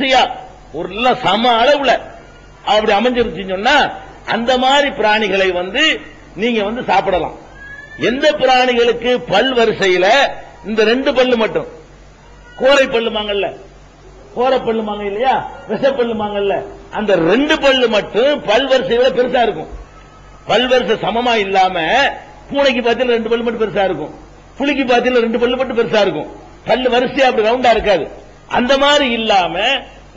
மிக்சியா ஒரு சம அளவுல. அப்படி அமைஞ்சிருச்சுன்னு சொன்னா அந்த மாதிரி பிராணிகளை வந்து நீங்க வந்து சாப்பிடலாம். எந்த பிராணிகளுக்கு பல் வரிசையில இந்த ரெண்டு பல்லு மட்டும்? கோரை பல்லுமாங்கல்ல கோர பல்லுமாங்க இல்லையா? விஷப்பல்லு பல்லுமாங்கல்ல அந்த ரெண்டு பல்லு மட்டும் பல் வரிசையில பெருசா இருக்கும். பல் வரிசை சமமா இல்லாம பூனைக்கு பார்த்தீங்கன்னா ரெண்டு பல்லு மட்டும் பெருசா இருக்கும். புளிக்கு பார்த்தீங்கன்னா ரெண்டு பல்லு மட்டும் பெருசா இருக்கும். பல்லு வரிசையா அப்படி ரவுண்டா இருக்காது. அந்த மாதிரி இல்லாம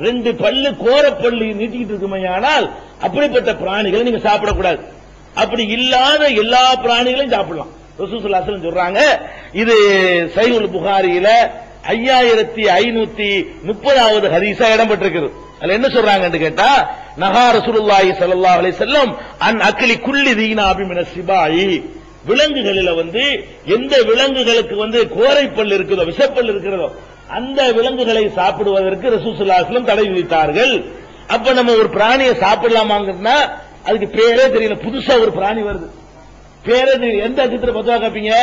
ரெண்டு பல்லு கோர பல்லு நீட்டிக்கிட்டு இருக்குமையானால் அப்படிப்பட்ட பிராணிகளை நீங்க சாப்பிடக்கூடாது. அப்படி இல்லாத எல்லா பிராணிகளையும் சாப்பிடலாம். ரசூசுல்லாசலம் சொல்றாங்க இது சைகுல் புகாரியில ஐயாயிரத்தி ஐநூத்தி முப்பதாவது ஹரிசா இடம்பெற்றிருக்கிறது. அதுல என்ன சொல்றாங்கன்னு கேட்டா நகா ரசூலுல்லாஹி ஸல்லல்லாஹு அலி செல்லம் அன் அக்கிலி குள்ளி தீனாபி சிபாயி. விலங்குகளில வந்து எந்த விலங்குகளுக்கு வந்து கோரைப்பல் இருக்குதோ விஷப்பல் இருக்கிறதோ அந்த விலங்குகளை சாப்பிடுவதற்கு ரசூசுல்லாஸ்லம் தடை விதித்தார்கள். அப்ப நம்ம ஒரு பிராணியை சாப்பிடலாமாங்கன்னா அதுக்கு பேரே தெரியல. புதுசா ஒரு பிராணி வருது. பேரே தெரியல. எந்த அச்சத்துல பத்துவா கேப்பீங்க?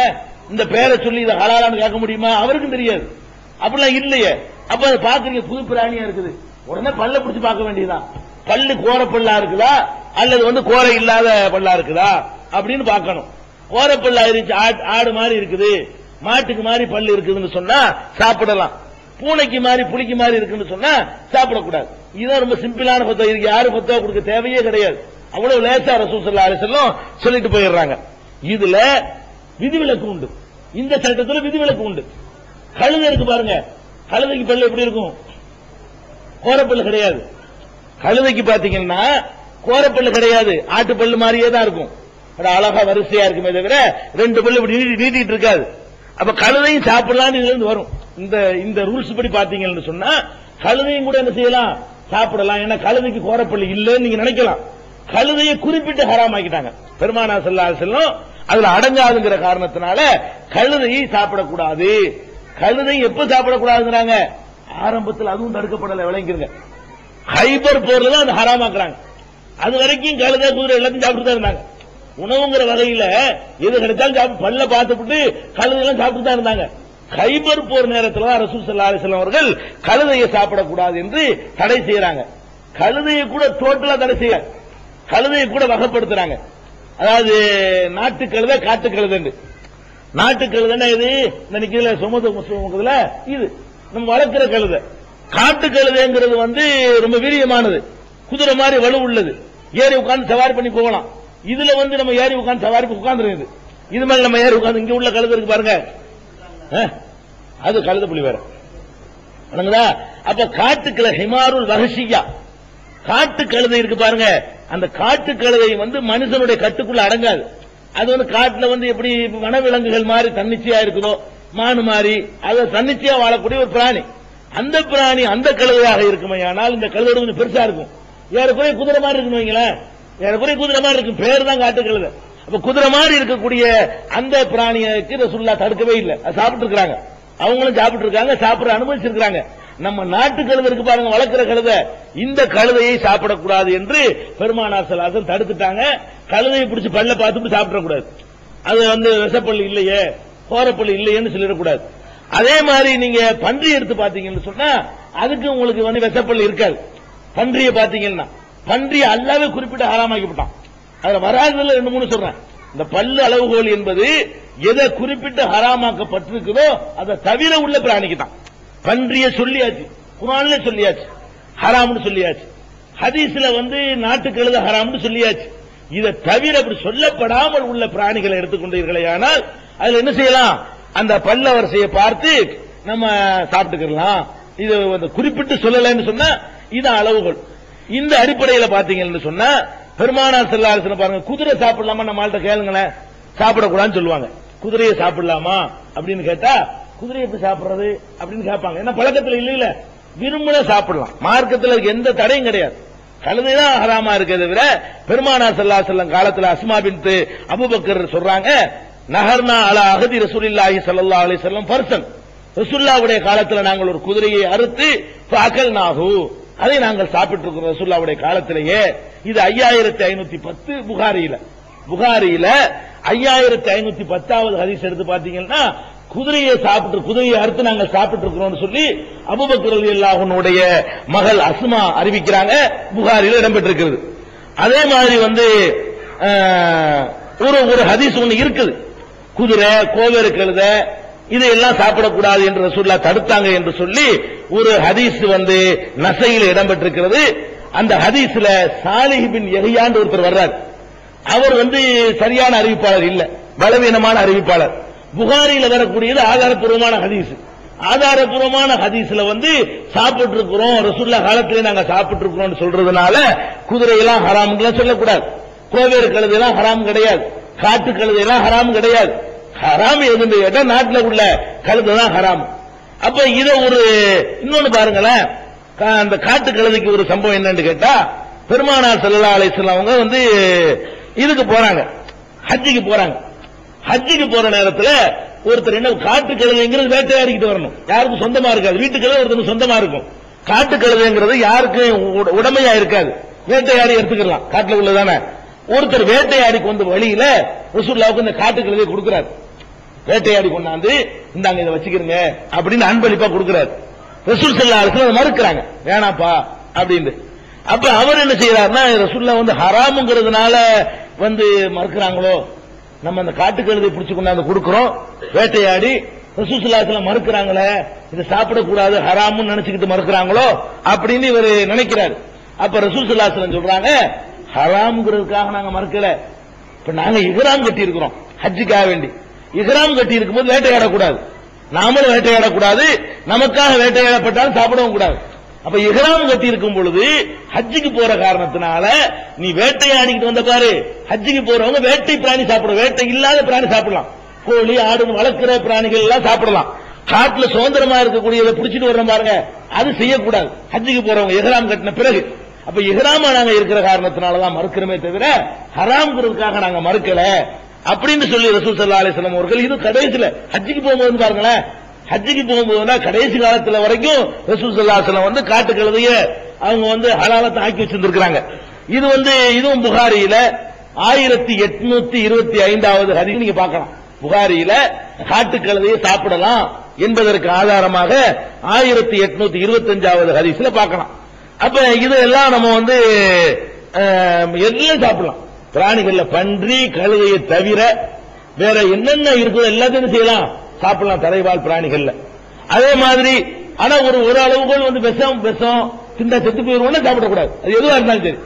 இந்த பேரை சொல்லி இதை ஹலாலான்னு கேட்க முடியுமா? அவருக்கும் தெரியாது. அப்படிலாம் இல்லையே. அப்ப அதை பாக்குறீங்க புது பிராணியா இருக்குது. உடனே பல்ல பிடிச்சு பார்க்க வேண்டியதுதான் பல்லு கோர பல்லா இருக்குதா? அல்லது வந்து கோரை இல்லாத பல்லா இருக்குதா? அப்படின்னு பார்க்கணும். கோர ஆயிருச்சு ஆடு- மாதிரி இருக்குது. மாட்டுக்கு மாதிரி பல்லு இருக்குதுன்னு சொன்னா சாப்பிடலாம். பூனைக்கு மாதிரி புளிக்கு மாதிரி இருக்குன்னு சொன்னா சாப்பிடக்கூடாது. இதுதான் ரொம்ப சிம்பிளான பத்தா. இருக்கு யாரு பத்தா கொடுக்க தேவையே கிடையாது. அவ்வளவு லேசா ரசூசல்லா அலிசல்லம் சொல்லிட்டு போயிடுறாங்க. இதுல விதிவிலக்கு உண்டு. இந்த சட்டத்தில் விதிவிலக்கு உண்டு. கழுதை இருக்கு பாருங்க. கழுதைக்கு பல்லு எப்படி இருக்கும்? கோரப்பல்லு கிடையாது. கழுதைக்கு பாத்தீங்கன்னா கோரப்பல்லு கிடையாது. ஆட்டு பல்லு மாதிரியே தான் இருக்கும். அது அழகா வரிசையா இருக்குமே தவிர ரெண்டு பல்லு இப்படி நீட்டிட்டு இருக்காது. அப்ப கழுதையும் சாப்பிடலாம்னு இதுல இருந்து வரும். இந்த இந்த ரூல்ஸ் படி பாத்தீங்கன்னு சொன்னா கழுதையும் கூட என்ன செய்யலாம்? சாப்பிடலாம். ஏன்னா கழுதைக்கு கோரப்பள்ளி இல்லைன்னு நீங்க நினைக்கலாம். கழுதையை குறிப்பிட்டு ஹராமாக்கிட்டாங்க பெருமானா செல்லா செல்லும் அதுல அடங்காதுங்கிற காரணத்தினால கழுதையை சாப்பிடக்கூடாது. கழுதை எப்ப சாப்பிடக்கூடாதுங்கிறாங்க? ஆரம்பத்தில் அதுவும் தடுக்கப்படலை விளங்கிருங்க. ஹைபர் போர்ல தான் அது ஹராமாக்குறாங்க அது வரைக்கும் கழுதை குதிரை எல்லாத்தையும் சாப்பிட்டு தான் இருந்தாங்க. உணவுங்கிற வகையில எது கிடைச்சாலும் சாப்பிட்டு பல்ல பார்த்துட்டு கழுதெல்லாம் சாப்பிட்டு தான் இருந்தாங்க. கைபர் போர் நேரத்தில் தான் ரசூல் சல்லா அலிஸ்லாம் அவர்கள் கழுதையை சாப்பிடக்கூடாது என்று தடை செய்யறாங்க. கழுதையை கூட டோட்டலா தடை செய்ய கழுதையை கூட வகைப்படுத்துறாங்க. அதாவது நாட்டு கழுத காட்டு கழுதைன்னு. நாட்டு கழுதைன்னா இது இந்த சுமத சுமது முஸ்லிம்ல இது. நம்ம வளர்க்கிற கழுதை. காட்டு கழுதைங்கிறது வந்து ரொம்ப வீரியமானது. குதிரை மாதிரி வலு உள்ளது. ஏறி உட்கார்ந்து சவாரி பண்ணி போகலாம். இதுல வந்து நம்ம ஏறி உட்காந்து சவாரி உட்காந்துருக்குது இது மேல நம்ம ஏறி உட்காந்து இங்க உள்ள கழுதை இருக்கு பாருங்க. அது கழுத புலி வேற. வணங்குதா? அப்ப காட்டுக்கிழ ஹிமாருல் ரகசியா காட்டு கழுதை இருக்கு பாருங்க. அந்த காட்டு கழுதை வந்து மனுஷனுடைய கட்டுக்குள்ள அடங்காது. அது வந்து காட்டுல வந்து எப்படி வனவிலங்குகள் மாதிரி தன்னிச்சையா இருக்குதோ மானு மாதிரி அது தன்னிச்சையா வாழக்கூடிய ஒரு பிராணி. அந்த பிராணி அந்த கழுதையாக இருக்குமையானால் இந்த கழுதை கொஞ்சம் பெருசா இருக்கும். ஏறக்குறைய குதிரை மாதிரி இருக்குன்னு வைங்களேன். ஏறக்குறைய குதிரை மாதிரி இருக்கும் பேர் தான் காட்டுக்கிறது அப்ப குதிரை மாதிரி இருக்கக்கூடிய அந்த பிராணியக்கு ரசுல்லா தடுக்கவே இல்லை. சாப்பிட்டு இருக்காங்க அவங்களும் சாப்பிட்டு இருக்காங்க சாப்பிட அனுபவிச்சிருக்காங்க நம்ம நாட்டு கழுதை இருக்கு பாருங்க வளர்க்கிற கழுதை. இந்த கழுதையை சாப்பிடக்கூடாது என்று பெருமானார் சலாசன் தடுத்துட்டாங்க. கழுதையை பிடிச்சி பல்ல பார்த்துட்டு சாப்பிடக்கூடாது. அது வந்து விசப்பள்ளி இல்லையே கோரப்பள்ளி இல்லையேன்னு சொல்லிடக்கூடாது. அதே மாதிரி நீங்க பன்றி எடுத்து பாத்தீங்கன்னு சொன்னா அதுக்கு உங்களுக்கு வந்து விசப்பள்ளி இருக்காது. பன்றியை பாத்தீங்கன்னா பன்றி அல்லாவே குறிப்பிட்டு ஹராமாக்கிவிட்டான். அதுல வராததுல ரெண்டு மூணு சொல்றேன். இந்த பல்லு அளவுகோல் என்பது எதை குறிப்பிட்டு ஹராமாக்கப்பட்டிருக்குதோ அதை தவிர உள்ள பிராணிக்கு தான் பன்றிய சொல்லியாச்சு குரான்ல சொல்லியாச்சு ஹராம்னு சொல்லியாச்சு. ஹதீஸ்ல வந்து நாட்டு கழுத ஹராம்னு சொல்லியாச்சு. இதை தவிர அப்படி சொல்லப்படாமல் உள்ள பிராணிகளை எடுத்துக்கொண்டீர்களே ஆனால் அதுல என்ன செய்யலாம்? அந்த பல்ல வரிசையை பார்த்து நம்ம சாப்பிட்டுக்கலாம். இது வந்து குறிப்பிட்டு சொல்லலைன்னு சொன்னா இது அளவுகள் இந்த அடிப்படையில பாத்தீங்கன்னு சொன்னா பெருமானார் செல்லாசன பாருங்க குதிரை சாப்பிடலாமா? நம்மள்ட்ட கேளுங்களேன். சாப்பிடக்கூடாதுன்னு சொல்லுவாங்க. குதிரையை சாப்பிடலாமா? அப்படின்னு கேட்டா குதிரை எப்படி சாப்பிடுறது? அப்படின்னு கேட்பாங்க. என்ன பழக்கத்துல இல்லையில விரும்பின சாப்பிடலாம். மார்க்கத்துல எந்த தடையும் கிடையாது. கழுதைதான் ஹராமா இருக்கிறத விட பெருமானா சல்லா செல்லம் காலத்துல அஸ்மா பின்த்து அபுபக்கர் சொல்றாங்க நகர்னா அலா அகதி ரசூலில்லாஹி சல்லா அலி செல்லம் பர்சன் ரசுல்லாவுடைய காலத்துல நாங்கள் ஒரு குதிரையை அறுத்து அகல் நாகு அதை நாங்கள் சாப்பிட்டு இருக்கிறோம் ரசூல்லாவுடைய காலத்திலேயே. இது ஐயாயிரத்தி ஐநூத்தி பத்து புகாரியில. புகாரியில ஐயாயிரத்தி ஐநூத்தி பத்தாவது ஹதீஸ் எடுத்து பாத்தீங்கன்னா குதிரையை சாப்பிட்டு குதிரையை அறுத்து நாங்கள் சாப்பிட்டு இருக்கிறோம் சொல்லி அபுபக்கர் அல்லாஹனுடைய மகள் அஸ்மா அறிவிக்கிறாங்க. புகாரியில் இடம்பெற்றிருக்கிறது. அதே மாதிரி வந்து ஒரு ஒரு ஹதீஸ் ஒன்று இருக்குது. குதிரை கோவேறு கழுத இதையெல்லாம் சாப்பிடக்கூடாது என்று ரசூல்லா தடுத்தாங்க என்று சொல்லி ஒரு ஹதீஸ் வந்து நசையில் இடம்பெற்றிருக்கிறது. அந்த ஹதீஸ்ல சாலிஹிபின் பின் ஒருத்தர் வர்றார். அவர் வந்து சரியான அறிவிப்பாளர் இல்ல பலவீனமான அறிவிப்பாளர். புகாரியில வரக்கூடியது ஆதாரப்பூர்வமான ஹதீஸ். ஆதாரப்பூர்வமான ஹதீஸ்ல வந்து சாப்பிட்டு இருக்கிறோம் ரசுல்லா காலத்திலே நாங்க சாப்பிட்டு இருக்கிறோம் சொல்றதுனால குதிரையெல்லாம் ஹராம்லாம் சொல்லக்கூடாது. கோவேறு கழுதையெல்லாம் ஹராம் கிடையாது. காட்டு கழுதையெல்லாம் ஹராம் கிடையாது. ஹராம் எதுன்னு கேட்டா நாட்டில் உள்ள கழுதை தான் ஹராம். அப்ப இத ஒரு இன்னொன்னு பாருங்களேன். கா- அந்த காட்டு கழுதைக்கு ஒரு சம்பவம் என்னன்னு கேட்டா பெருமானார் செல்லா அலைஹி அவங்க வந்து இதுக்கு போறாங்க. ஹஜ்ஜிக்கு போறாங்க. ஹஜ்ஜிக்கு போற நேரத்தில் ஒருத்தர் என்ன காட்டு கழுதைங்கிறது வேட்டையாடிக்கிட்டு வரணும். யாருக்கும் சொந்தமா இருக்காது. வீட்டு ஒருத்தருக்கு சொந்தமா இருக்கும். காட்டு கழுதைங்கிறது யாருக்கும் உடமையா இருக்காது. வேட்டையாடி எடுத்துக்கலாம். காட்டுல உள்ளதானே. ஒருத்தர் வேட்டையாடிக்கு வந்த வழியில ரசூல்லாவுக்கு இந்த காட்டு கழுதையை கொடுக்குறாரு. வேட்டையாடி கொண்டாந்து இந்தாங்க இதை வச்சுக்கிறங்க அப்படின்னு அன்பளிப்பா கொடுக்கிறாரு. ரசூல் சல்லா அலிஸ்லாம் மறுக்கிறாங்க. வேணாப்பா அப்படின்னு அப்ப அவர் என்ன செய்யறாருன்னா ரசூல்லா வந்து ஹராமுங்கிறதுனால வந்து மறுக்கிறாங்களோ? நம்ம அந்த காட்டு பிடிச்சு கொண்டாந்து கொடுக்கிறோம். வேட்டையாடி ரசூல் சல்லா மறுக்கிறாங்களே இதை சாப்பிடக்கூடாது ஹராமுன்னு நினைச்சுக்கிட்டு மறுக்கிறாங்களோ? அப்படின்னு இவர் நினைக்கிறாரு. அப்ப ரசூல் சல்லா சொல்றாங்க ஹராம்ங்கிறதுக்காக நாங்க மறுக்கல. இப்ப நாங்க இஹராம் கட்டி இருக்கிறோம் ஹஜ்ஜுக்காக வேண்டி. இஹ்ராம் கட்டி இருக்கும்போது வேட்டையாடக்கூடாது. நாமளும் வேட்டையாடக்கூடாது. நமக்காக வேட்டையாடப்பட்டாலும் சாப்பிடவும் கூடாது. அப்ப இஹ்ராம் கட்டி இருக்கும் பொழுது ஹஜ்ஜுக்கு போற காரணத்தினால நீ வேட்டையாடிக்கிட்டு வந்த பாரு. ஹஜ்ஜுக்கு போறவங்க வேட்டை பிராணி சாப்பிடும் வேட்டை இல்லாத பிராணி சாப்பிடலாம். கோழி ஆடு வளர்க்கிற பிராணிகள் எல்லாம் சாப்பிடலாம். காட்டுல சுதந்திரமா இருக்கக்கூடியதை பிடிச்சிட்டு வர்றோம் பாருங்க. அது செய்யக்கூடாது. ஹஜ்ஜுக்கு போறவங்க எஹ்ராம் கட்டின பிறகு. அப்ப எஹ்ராமா நாங்க இருக்கிற காரணத்தினாலதான் மறுக்கிறோமே தவிர ஹராம்ங்கிறதுக்காக நாங்க மறுக்கல. அப்படின்னு சொல்லி ரசூல் சல்லா அலிஸ்லாம் அவர்கள் இது கடைசியில. ஹஜ்ஜுக்கு போகும்போது பாருங்களேன். ஹஜ்ஜுக்கு போகும்போதுனா கடைசி காலத்துல வரைக்கும் ரசூல் சல்லா அலிஸ்லாம் வந்து காட்டு கழுதைய அவங்க வந்து ஹலாலத்தை ஆக்கி வச்சிருந்திருக்காங்க இது வந்து இதுவும் புகாரியில ஆயிரத்தி எட்நூத்தி இருபத்தி ஐந்தாவது ஹதீஸ் நீங்க பார்க்கலாம். புகாரியில காட்டு கழுதையை சாப்பிடலாம் என்பதற்கு ஆதாரமாக ஆயிரத்தி எட்நூத்தி இருபத்தி அஞ்சாவது ஹரிசில பார்க்கலாம். அப்ப இதெல்லாம் நம்ம வந்து அஹ், எல்லாம் சாப்பிடலாம். பிராணிகள்ல பன்றி கழுதையை தவிர வேற என்னென்ன இருக்குதோ எல்லாத்தையும் செய்யலாம்? சாப்பிடலாம் தலைவால் பிராணிகள்ல. அதே மாதிரி ஆனா ஒரு ஒரு அளவுகோல் வந்து விஷம் விஷம் திண்டா செத்து போயிருவோம்னா சாப்பிடக்கூடாது. அது எதுவா இருந்தாலும் சரி.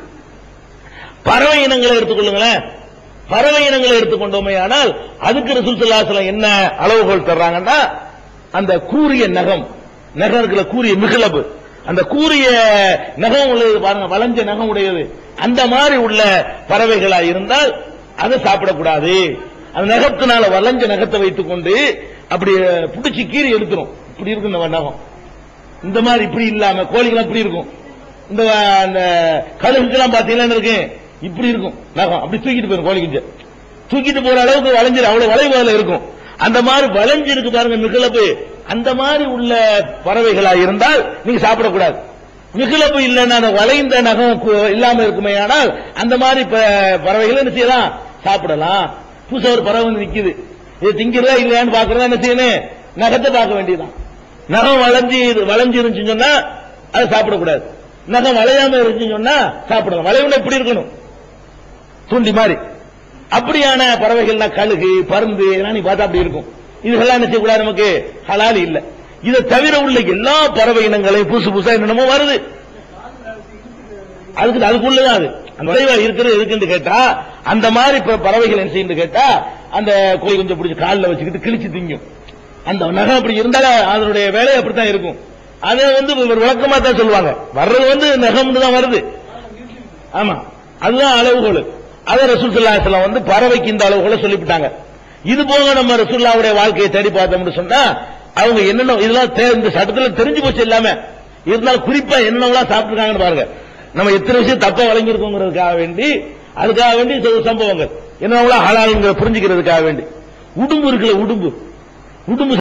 பறவை இனங்களை எடுத்துக்கொள்ளுங்களேன். பறவை இனங்களை எடுத்துக்கொண்டோமே ஆனால் அதுக்கு ரசூல் ஸல்லல்லாஹு என்ன அளவுகோல் தர்றாங்கன்னா அந்த கூரிய நகம். நகம் இருக்கிற கூரிய மிகுலபு அந்த கூரிய நகம் உள்ளது பாருங்க வளைஞ்ச நகம் உடையது. அந்த மாதிரி உள்ள பறவைகளா இருந்தால் அதை சாப்பிடக்கூடாது. அந்த நகத்தினால வளைஞ்ச நகத்தை வைத்துக் கொண்டு அப்படி புடிச்சு கீறி எடுத்துரும். இப்படி இருக்கு இந்த நகம் இந்த மாதிரி இப்படி இல்லாம கோழிகள்லாம் இப்படி இருக்கும். இந்த அந்த கழுகுக்கெல்லாம் பாத்தீங்கன்னா இருக்கு? இப்படி இருக்கும் நகம். அப்படி தூக்கிட்டு போயிரும் கோழி குஞ்சு தூக்கிட்டு போற அளவுக்கு வளைஞ்சிரு அவ்வளவு வளைவு அதுல இருக்கும். அந்த மாதிரி வளைஞ்சிருக்கு பாருங்க மிகுலப்பு அந்த மாதிரி உள்ள பறவைகளா இருந்தால் நீங்க சாப்பிடக்கூடாது. நிகழப்பு இல்லைன்னா அந்த வளைந்த நகம் கு- இல்லாம இருக்குமே ஆனால் அந்த மாதிரி ப- பறவைகளை என்ன செய்யலாம்? சாப்பிடலாம். புதுசா ஒரு பறவை வந்து நிக்குது. இது திங்கிறதா இல்லையான்னு பாக்குறதா என்ன செய்யணும் நகத்தை பார்க்க வேண்டியதுதான். நகம் வளைஞ்சி வளைஞ்சு இருந்துச்சுன்னு சொன்னா அதை சாப்பிடக்கூடாது. நகம் வளையாம இருந்துச்சுன்னு சொன்னா சாப்பிடலாம். வளைவுனா இப்படி இருக்கணும்? தூண்டி மாதிரி. அப்படியான பறவைகள்னா கழுகு பருந்து இதெல்லாம் நீ பார்த்தா அப்படி இருக்கும். இதுகெல்லாம் என்ன செய்யக்கூடாது நமக்கு? ஹலால் இல்ல. இதை தவிர உள்ள எல்லா பறவை இனங்களையும் புதுசு புதுசா என்னென்னமோ வருது. அதுக்கு அதுக்குள்ளதான் அது? அந்த இருக்கிறது எதுக்குன்னு கேட்டா அந்த மாதிரி ப- பறவைகள் என்ன செய்யுன்னு கேட்டா அந்த கோழி கொஞ்சம் பிடிச்சி காலில் வச்சுக்கிட்டு கிழிச்சு திங்கும். அந்த நகம் அப்படி இருந்தாலே அதனுடைய வேலை அப்படித்தான் இருக்கும். அதை வந்து ஒரு விளக்கமா தான் சொல்லுவாங்க. வர்றது வந்து நகம்னு தான் வருது. ஆமா. அதுதான் அளவுகோல். அதை ரசூல் ஸல்லல்லாஹு வந்து பறவைக்கு இந்த அளவுகோல சொல்லிவிட்டாங்க. இது போக நம்ம ரசுல்லாவுடைய வாழ்க்கையை தேடி பார்த்தோம்னு சொன்னா அவங்க என்னென்ன இதெல்லாம் இந்த சட்டத்துல தெரிஞ்சு போச்சு இல்லாம இருந்தாலும் குறிப்பா என்னென்னலாம் சாப்பிட்டுருக்காங்கன்னு பாருங்க. நம்ம எத்தனை விஷயம் தப்பா வழங்கியிருக்கோங்கிறதுக்காக வேண்டி அதுக்காக வேண்டி சில சம்பவங்கள். என்னென்னலாம் ஹலாலுங்கிற புரிஞ்சுக்கிறதுக்காக வேண்டி. உடும்பு இருக்குல்ல உடும்பு. உடும்பு